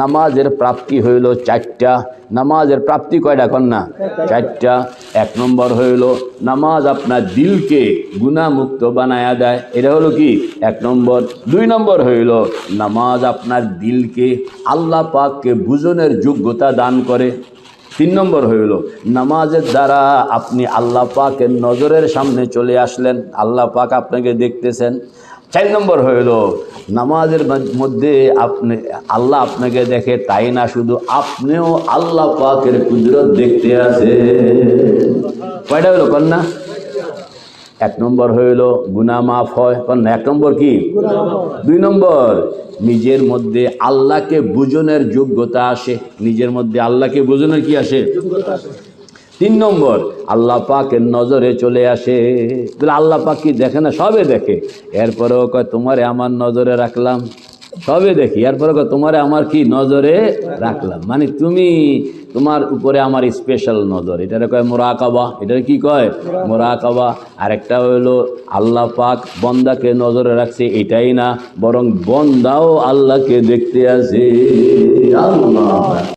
নামাজের প্রাপ্তি হইল চারটা। নামাজের প্রাপ্তি কয়টা কন্যা? চারটা। এক নম্বর হইল, নামাজ আপনার দিলকে গুণামুক্ত বানায়া দেয়। এটা হলো কি? এক নম্বর। দুই নম্বর হইল, নামাজ আপনার দিলকে, আল্লাহ পাককে বুঝনের যোগ্যতা দান করে। তিন নম্বর হইল, নামাজের দ্বারা আপনি আল্লাহ পাকের নজরের সামনে চলে আসলেন। আল্লাহ পাক আপনাকে দেখতেছেন। চার নম্বর হইল, নামাজের মধ্যে আপনি, আল্লাহ আপনাকে দেখে তাই না শুধু আপনিও আল্লাহ পাকের কুদরত দেখতে আছে কয়টা হইল কন্যা? এক নম্বর হইল গুনা মাফ হয়। কন্যা, এক নম্বর কি? দুই নম্বর, নিজের মধ্যে আল্লাহকে বুঝনের যোগ্যতা আসে। নিজের মধ্যে আল্লাহকে বুঝনের কি আসে? তিন নম্বর, আল্লাহ পাকের নজরে চলে আসে। আল্লাহ পাক কি দেখে না? সবে দেখে। এরপরেও কয়, তোমারে আমার নজরে রাখলাম। সবে দেখি। এরপরে কয়, তোমারে আমার কি নজরে রাখলাম? মানে তুমি তোমার উপরে আমার স্পেশাল নজর। এটারে কয় মোরাকাবা। এটারে কি কয়? মোরাকাবা। আরেকটা হইল আল্লাহ পাক বন্দাকে নজরে রাখছে, এটাই না, বরং বন্দাও আল্লাহকে দেখতে আসে। আল্লাহ